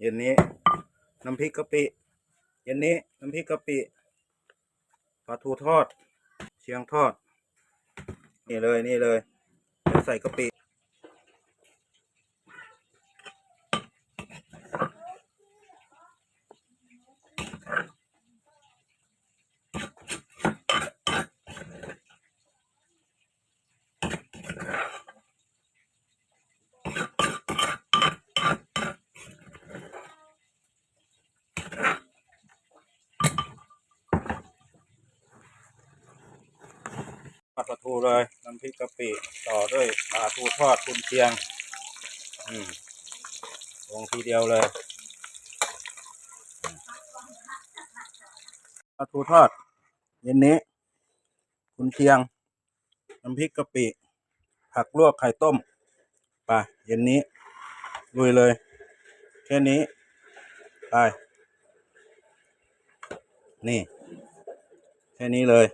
เย็นนี้ น้ำพริกกะปิเย็นนี้ น้ำพริกกะปิปลาทูทอด เชียงทอด นี่เลยนี่เลยใส่กะปิ ปลาทูเลยน้ำพริกกะปิต่อด้วยปลาทูทอดคุณเชียง อืมลงทีเดียวเลยปลาทูทอด เย็นนี้ คุณเชียง น้ำพริกกะปิ ผักลวกไข่ต้มไปเย็นนี้ลุยเลย แค่นี้ ไป นี่ แค่นี้เลย